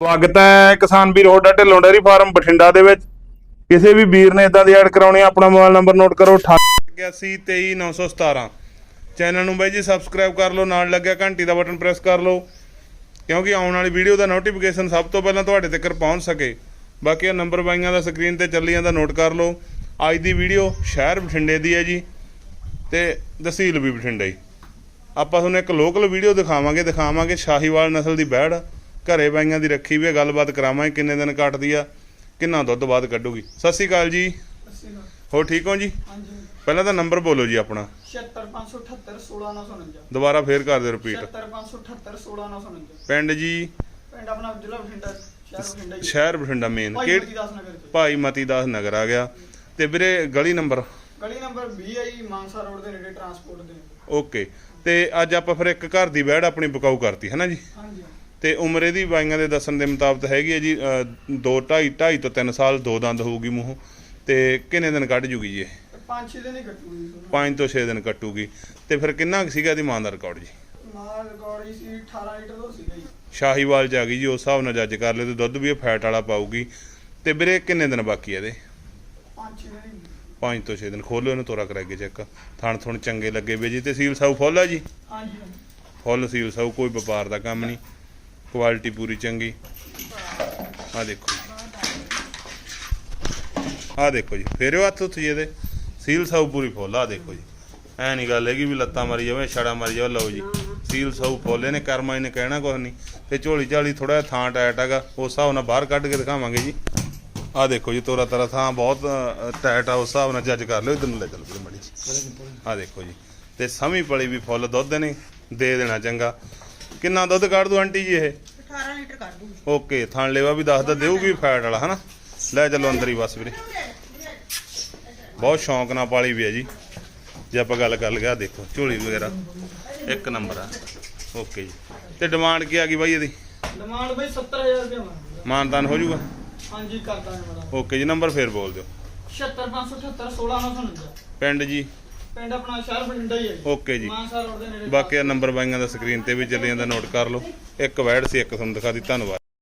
ਸਵਾਗਤ ਹੈ ਕਿਸਾਨ ਵੀਰ ਹੋਡਾ ਢਿੱਲੋਂ ਡੇਅਰੀ ਫਾਰਮ ਬਠਿੰਡਾ ਦੇ ਵਿੱਚ। ਕਿਸੇ ਵੀ ਵੀਰ ਨੇ ਇਦਾਂ ਦੀ ਐਡ ਕਰਾਉਣੀ ਆਪਣਾ ਮੋਬਾਈਲ ਨੰਬਰ ਨੋਟ ਕਰੋ 88232917 ਚੈਨਲ ਨੂੰ ਬਾਈ ਜੀ ਸਬਸਕ੍ਰਾਈਬ ਕਰ ਲਓ, ਨਾਲ ਲੱਗਿਆ ਘੰਟੀ ਦਾ ਬਟਨ ਪ੍ਰੈਸ ਕਰ ਲਓ, ਕਿਉਂਕਿ ਆਉਣ ਵਾਲੀ ਵੀਡੀਓ ਦਾ ਨੋਟੀਫਿਕੇਸ਼ਨ ਸਭ ਤੋਂ ਪਹਿਲਾਂ ਤੁਹਾਡੇ ਤੱਕ ਪਹੁੰਚ ਸਕੇ। ਬਾਕੀ ਇਹ ਨੰਬਰ ਬਾਈਆਂ ਦਾ ਸਕਰੀਨ ਤੇ ਚੱਲੀ ਜਾਂਦਾ ਨੋਟ ਕਰ ਲਓ। ਅੱਜ ਦੀ ਵੀਡੀਓ ਸ਼ਹਿਰ ਬਠਿੰਡੇ ਦੀ ਹੈ ਜੀ, ਤੇ ਤਹਿਸੀਲ ਵੀ ਬਠਿੰਡਾ ਹੀ। ਆਪਾਂ ਤੁਹਾਨੂੰ ਇੱਕ ਲੋਕਲ ਵੀਡੀਓ ਦਿਖਾਵਾਂਗੇ ਦਿਖਾਵਾਂਗੇ ਸ਼ਾਹੀਵਾਲ ਨਸਲ ਦੀ ਬੈੜ। ਘਰੇ ਬਾਈਆਂ ਦੀ ਰੱਖੀ ਵੀ ਹੈ ਗੱਲਬਾਤ ਕਰਾਵਾਂਗੇ ਕਿੰਨੇ ਦਿਨ ਕੱਟਦੀ ਆ ਕਿੰਨਾ ਦੁੱਧ ਬਾਅਦ ਕੱਢੂਗੀ। ਸਤਿ ਸ਼੍ਰੀ ਅਕਾਲ ਜੀ। ਹੋ ਠੀਕ ਹੋ ਜੀ? ਪਹਿਲਾਂ ਤਾਂ ਨੰਬਰ ਬੋਲੋ ਜੀ ਆਪਣਾ। 76578 16949 ਦੁਬਾਰਾ ਫੇਰ ਕਰ ਦਿਓ ਰਿਪੀਟ 76578 16949 ਪਿੰਡ ਜੀ? ਪਿੰਡ ਆਪਣਾ ਜ਼ਿਲ੍ਹਾ ਬਠਿੰਡਾ ਸ਼ਹਿਰ ਬਠਿੰਡਾ ਮੇਨ ਭਾਈ ਮਤੀ ਦਾਸ ਨਗਰ ਆ ਗਿਆ। ਤੇ ਵੀਰੇ ਗਲੀ ਨੰਬਰ? ਗਲੀ ਨੰਬਰ 20 ਹੈ ਜੀ ਮਾਨਸਾ ਰੋਡ ਦੇ ਨੇੜੇ ਟਰਾਂਸਪੋਰਟ ਦੇ। ਓਕੇ। ਤੇ ਅੱਜ ਆਪਾਂ ਫਿਰ ਇੱਕ ਘਰ ਦੀ ਬੈੜ ਆਪਣੀ ਬਕਾਊ ਕਰਤੀ ਹੈ ਨਾ ਜੀ? ਹਾਂਜੀ। ਤੇ ਉਮਰ ਇਹਦੀ ਬਾਈਆਂ ਦੇ ਦੱਸਣ ਦੇ ਮੁਤਾਬਕ ਹੈਗੀ ਹੈ ਜੀ 2 2.5 2.5 ਤੋਂ 3 ਸਾਲ ਦੋ ਦੰਦ ਹੋਊਗੀ ਮੂੰਹ। ਤੇ ਕਿੰਨੇ ਦਿਨ ਕੱਢ ਜੂਗੀ ਜੀ ਇਹ? ਤੇ 5-6 ਦਿਨ ਹੀ ਕੱਟੂਗੀ ਤੁਹਾਨੂੰ 5 ਤੋਂ 6 ਦਿਨ ਕੱਟੂਗੀ ਤੇ ਫਿਰ ਕਿੰਨਾ ਕੁ ਸੀਗਾ ਇਹਦੀ ਮਾਂ ਦਾ ਰਿਕਾਰਡ ਜੀ? ਮਾਲ ਰਿਕਾਰਡ ਸੀ 18 ਲੀਟਰ ਦਾ ਸੀਗਾ ਜੀ। ਸ਼ਾਹੀਵਾਲ ਚ ਆ ਗਈ ਜੀ ਉਸ ਹਿਸਾਬ ਨਾਲ ਜੱਜ ਕਰ ਲਿਓ ਤੇ ਦੁੱਧ ਵੀ ਇਹ ਫੈਟ ਵਾਲਾ ਪਾਊਗੀ। ਤੇ ਵੀਰੇ ਕਿੰਨੇ ਦਿਨ ਬਾਕੀ ਇਹਦੇ? 5-6 ਦਿਨ ਹੀ। 5 ਤੋਂ 6 ਦਿਨ ਖੋਲੋ ਇਹਨੂੰ ਤੋਰਾ ਕਰਾਂਗੇ ਚੈੱਕ। ਥਣ ਥੁਣ ਚੰਗੇ ਲੱਗੇ ਵੇ ਜੀ ਤੇ ਸੀਲ ਸਾਊ ਫੁੱਲ ਆ ਜੀ? ਹਾਂਜੀ। ਫੁੱਲ ਸੀਲ ਸਾਊ ਕੋਈ ਵਪਾਰ ਦਾ ਕੰਮ ਨਹੀਂ। ਕੁਆਲਿਟੀ ਪੂਰੀ ਚੰਗੀ। ਆ ਦੇਖੋ ਆ ਦੇਖੋ ਜੀ ਫੇਰਿਓ ਹੱਥ ਉੱਥੇ ਜੀ ਇਹਦੇ ਸੀਲ ਸਾਊ ਪੂਰੀ ਫੁੱਲ ਆ ਦੇਖੋ ਜੀ। ਐ ਨਹੀਂ ਗੱਲ ਹੈਗੀ ਵੀ ਲੱਤਾਂ ਮਾਰੀ ਜਾਵੇ ਛੜਾ ਮਾਰੀ ਜਾਵੇ ਲਓ ਜੀ। ਸੀਲ ਸਾਊ ਫੁੱਲ ਇਹਨੇ ਕਰਮਾ ਨੇ ਕਹਿਣਾ ਕੁਝ ਨਹੀਂ ਤੇ ਝੋਲੀ ਝਾਲੀ ਥੋੜਾ ਥਾਂ ਟਾਇਟ ਹੈਗਾ ਉਸ ਹਿਸਾਬ ਨਾਲ ਬਾਹਰ ਕੱਢ ਕੇ ਦਿਖਾਵਾਂਗੇ ਜੀ। ਆ ਦੇਖੋ ਜੀ ਤੋਰਾ ਤਰਾ ਥਾਂ ਬਹੁਤ ਅ, ਟਾਇਟ ਆ ਉਸ ਹਿਸਾਬ ਨਾਲ ਜੱਜ ਕਰ ਲਿਓ ਇਧਰ ਨੂੰ ਲੈ ਚੱਲ ਵੀਰੇ ਮੜੀ ਜੀ ਆ ਦੇਖੋ ਜੀ। ਤੇ ਸਮੀ ਪਲੀ ਵੀ ਫੁੱਲ ਦੁੱਧ ਨੇ ਦੇ ਦੇਣਾ ਚੰਗਾ। ਕਿੰਨਾ ਦੁੱਧ ਕੱਢ ਦੂ ਆਂਟੀ ਜੀ ਇਹ? 18 ਲੀਟਰ ਕਰ ਦੂੰਗੀ। ਓਕੇ ਥਣ ਲੈਵਾ ਵੀ ਦੱਸਦਾ ਦੇਊਗੀ ਫੈਟ ਵਾਲਾ ਹਨਾ? ਲੈ ਚੱਲੋ ਅੰਦਰ ਹੀ ਬਸ ਵੀਰੇ। ਬਹੁਤ ਸ਼ੌਂਕ ਨਾਲ ਪਾਲੀ ਵੀ ਹੈ ਜੀ। ਜੇ ਆਪਾਂ ਗੱਲ ਕਰ ਲਗਾ ਦੇਖੋ ਝੋਲੀ ਵਗੈਰਾ। ਇੱਕ ਨੰਬਰ ਆ। ਓਕੇ ਜੀ। ਤੇ ਡਿਮਾਂਡ ਕੀ ਆ ਗਈ ਬਾਈ ਇਹਦੀ? ਡਿਮਾਂਡ ਬਈ 70000 ਰੁਪਏ ਮਾਨਤਾਨ ਹੋ ਜਾਊਗਾ? ਹਾਂਜੀ ਕਰਦਾ ਮੈਂ ਬੜਾ ਓਕੇ ਜੀ ਨੰਬਰ ਫੇਰ ਬੋਲ ਦਿਓ। 76578 16949 ਪਿੰਡ ਜੀ? ਪਿੰਡ ਆਪਣਾ ਸ਼ਹਿਰ ਬਠਿੰਡਾ ਹੀ ਹੈ। ਓਕੇ ਜੀ। ਮਾਨਸਾ ਰੋਡ ਦੇ ਨੇੜੇ ਬਾਕੀ ਆ ਨੰਬਰ ਬਾਈਆਂ ਦਾ ਸਕਰੀਨ ਤੇ ਵੀ ਚੱਲੀ ਜਾਂਦਾ ਨੋਟ ਕਰ ਲਓ। ਇੱਕ ਵੈਡ ਸੀ ਇੱਕ ਤੁਹਾਨੂੰ ਦਿਖਾ ਦਿੱਤੀ ਧੰਨਵਾਦ।